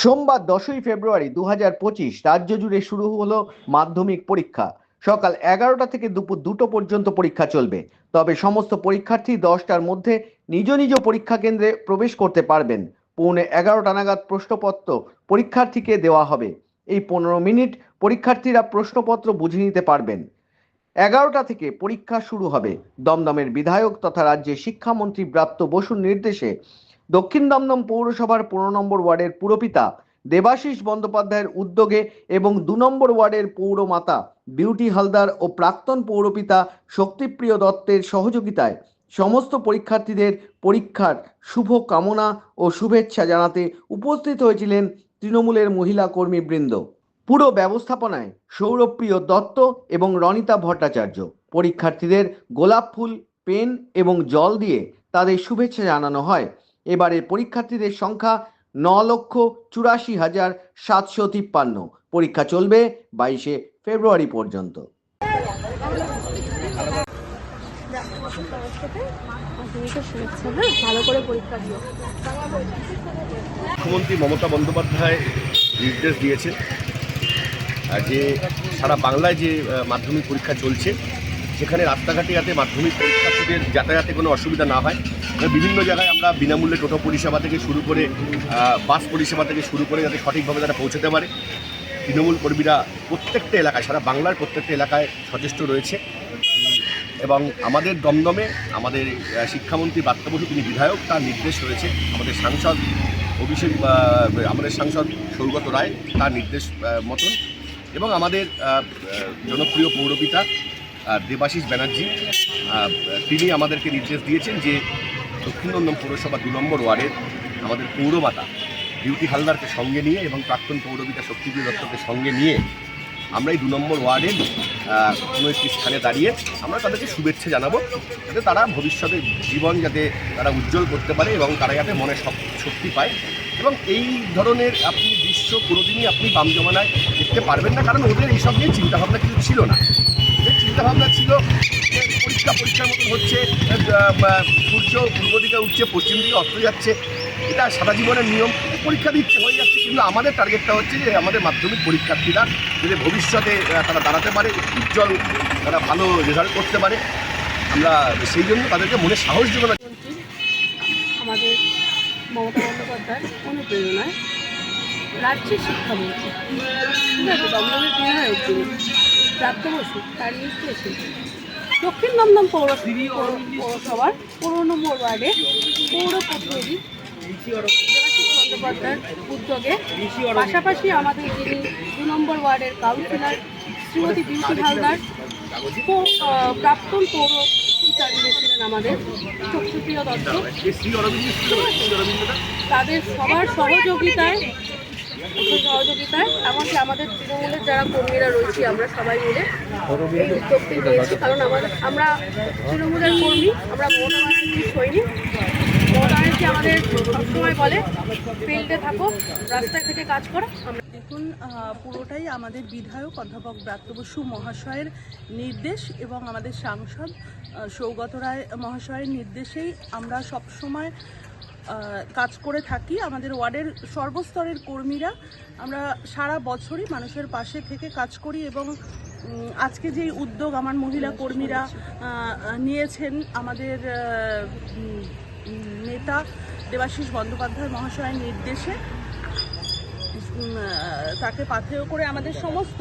সোমবার দশই ফেব্রুয়ারি দু হাজার পঁচিশ রাজ্য জুড়ে শুরু হলো মাধ্যমিক পরীক্ষা। সকাল এগারোটা থেকে দুপুর দুটো পর্যন্ত পরীক্ষা চলবে। তবে সমস্ত পরীক্ষার্থী দশটার মধ্যে নিজ নিজ পরীক্ষা কেন্দ্রে প্রবেশ করতে পারবেন। পৌনে এগারোটা নাগাদ প্রশ্নপত্র পরীক্ষার্থীকে দেওয়া হবে। এই পনেরো মিনিট পরীক্ষার্থীরা প্রশ্নপত্র বুঝে নিতে পারবেন। এগারোটা থেকে পরীক্ষা শুরু হবে। দমদমের বিধায়ক তথা রাজ্যের শিক্ষামন্ত্রী ব্রাত্য বসুর নির্দেশে দক্ষিণ দমদম পৌরসভার পনেরো নম্বর ওয়ার্ডের পুরপিতা দেবাশিস বন্দ্যোপাধ্যায়ের উদ্যোগে এবং দু নম্বর ওয়ার্ডের পৌরমাতা বিউটি হালদার ও প্রাক্তন পৌরপিতা শক্তিপ্রিয় দত্তের সহযোগিতায় সমস্ত পরীক্ষার্থীদের পরীক্ষার শুভ কামনা ও শুভেচ্ছা জানাতে উপস্থিত হয়েছিলেন তৃণমূলের মহিলা কর্মীবৃন্দ। পুরো ব্যবস্থাপনায় সৌরভপ্রিয় দত্ত এবং রনিতা ভট্টাচার্য। পরীক্ষার্থীদের গোলাপ ফুল, পেন এবং জল দিয়ে তাদের শুভেচ্ছা জানানো হয়। এবারে পরীক্ষার্থীদের সংখ্যা ন লক্ষ চুরাশি হাজার সাতশো তিপ্পান্ন। পরীক্ষা চলবে বাইশে ফেব্রুয়ারি পর্যন্ত। মুখ্যমন্ত্রী মমতা বন্দ্যোপাধ্যায় নির্দেশ দিয়েছেন যে সারা বাংলায় যে মাধ্যমিক পরীক্ষা চলছে সেখানে রাস্তাঘাটে যাতে মাধ্যমিক পরীক্ষার্থীদের যাতায়াতে কোনো অসুবিধা না হয় বিভিন্ন জায়গায় আমরা বিনামূল্যে টোটো পরিষেবা থেকে শুরু করে বাস পরিষেবা থেকে শুরু করে যাতে সঠিকভাবে তারা পৌঁছতে পারে। তৃণমূল কর্মীরা প্রত্যেকটা এলাকায়, সারা বাংলার প্রত্যেকটা এলাকায় সচেষ্ট রয়েছে। এবং আমাদের দমদমে আমাদের শিক্ষামন্ত্রী বার্তা বসু তিনি বিধায়ক, তার নির্দেশ রয়েছে। আমাদের সাংসদ অভিষেক আমাদের সাংসদ সৌগত রায়, তার নির্দেশ মতন। এবং আমাদের জনপ্রিয় পৌরপিতা দেবাশিস ব্যানার্জি। তিনি আমাদেরকে নির্দেশ দিয়েছেন যে দক্ষিণ দমদম পৌরসভা দু নম্বর ওয়ার্ডের আমাদের পৌরমাতা, বিউটি হালদারকে সঙ্গে নিয়ে এবং প্রাক্তন পৌরবিতা শক্তিপ্রিয় দত্তকে সঙ্গে নিয়ে আমরা এই দু নম্বর ওয়ার্ডের কোনো একটি স্থানে দাঁড়িয়ে আমরা তাদেরকে শুভেচ্ছা জানাব যাতে তারা ভবিষ্যতে জীবন যাতে তারা উজ্জ্বল করতে পারে এবং তারা যাতে মনে শক- শক্তি পায়। এবং এই ধরনের আপনি দৃশ্য কোনোদিনই আপনি বাম জমানায় দেখতে পারবেন না, কারণ ওদের এইসব নিয়ে চিন্তাভাবনা কিছু ছিল না। চিন্তাভাবনা ছিল। পরীক্ষা, পরীক্ষার মতন হচ্ছে। সূর্য পূর্ব দিকে উঠছে, পশ্চিম দিকে অস্ত যাচ্ছে। এটা সারা জীবনের নিয়ম। পরীক্ষা দিচ্ছে, হয়ে যাচ্ছে। কিন্তু আমাদের টার্গেটটা হচ্ছে যে আমাদের মাধ্যমিক পরীক্ষার্থীরা যদি ভবিষ্যতে তারা দাঁড়াতে পারে উজ্জ্বল, তারা ভালো রেজাল্ট করতে পারে। আমরা সেই জন্য তাদেরকে মনে সাহস দেবো না আমাদের মমতা বন্দ্যোপাধ্যায় অনুপ্রেরণায় রাজ্যের শিক্ষামন্ত্রী। ঠিক আছে প্রাপ্ত বসু তার নির্দেশে দক্ষিণ দমদম পৌর পৌর- পৌরসভার পনেরো নম্বর ওয়ার্ডে পৌর প্রতিনিধি বন্দ্যোপাধ্যায়ের উদ্যোগে পাশাপাশি আমাদের যিনি দু নম্বর ওয়ার্ডের কাউন্সিলর শ্রীমতী বিউটি হালদার প্রাক্তন পৌর ছিলেন আমাদের শক্তিপ্রিয় দত্ত তাদের সবার সহযোগিতায় সহযোগিতায়, এমনকি আমাদের তৃণমূলের যারা কর্মীরা রয়েছি, আমরা সবাই মিলে এই উদ্যোগটি নিয়েছি। কারণ আমাদের আমরা তৃণমূলের কর্মী, আমরা মমতা ব্যানার্জির সৈনিক। মমতা আমাদের সবসময় বলে, ফিল্ডে থাকো, রাস্তায় থেকে কাজ করো, আমরা দেখুন পুরোটাই আমাদের বিধায়ক অধ্যাপক ব্রাত্য বসু মহাশয়ের নির্দেশ এবং আমাদের সাংসদ সৌগত রায় মহাশয়ের নির্দেশেই আমরা সবসময় কাজ করে থাকি। আমাদের ওয়ার্ডের সর্বস্তরের কর্মীরা আমরা সারা বছরই মানুষের পাশে থেকে কাজ করি এবং আজকে যে উদ্যোগ আমার মহিলা কর্মীরা নিয়েছেন আমাদের নেতা দেবাশিস বন্দ্যোপাধ্যায় মহাশয়ের নির্দেশে তাকে পাথেয় করে আমাদের সমস্ত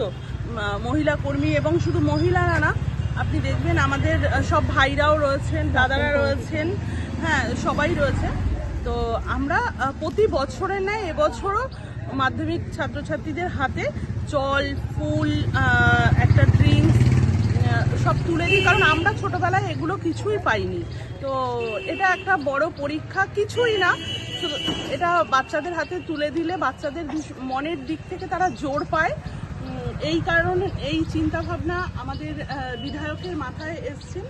মহিলা কর্মী এবং শুধু মহিলারা না আপনি দেখবেন আমাদের সব ভাইরাও রয়েছেন দাদারা রয়েছেন হ্যাঁ সবাই রয়েছে। তো আমরা প্রতি বছরের ন্যায় এবছরও মাধ্যমিক ছাত্রছাত্রীদের হাতে জল ফুল একটা ড্রিঙ্কস সব তুলে দিই, কারণ আমরা ছোটোবেলায় এগুলো কিছুই পাইনি। তো এটা একটা বড় পরীক্ষা, কিছুই না। এটা বাচ্চাদের হাতে তুলে দিলে বাচ্চাদের মনের দিক থেকে তারা জোর পায়। এই কারণ এই চিন্তা ভাবনা আমাদের বিধায়কের মাথায় এসছেন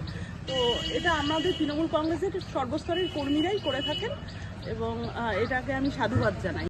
তো এটা আমাদের তৃণমূল কংগ্রেসের সর্বস্তরের কর্মীরাই করে থাকেন এবং এটাকে আমি সাধুবাদ জানাই।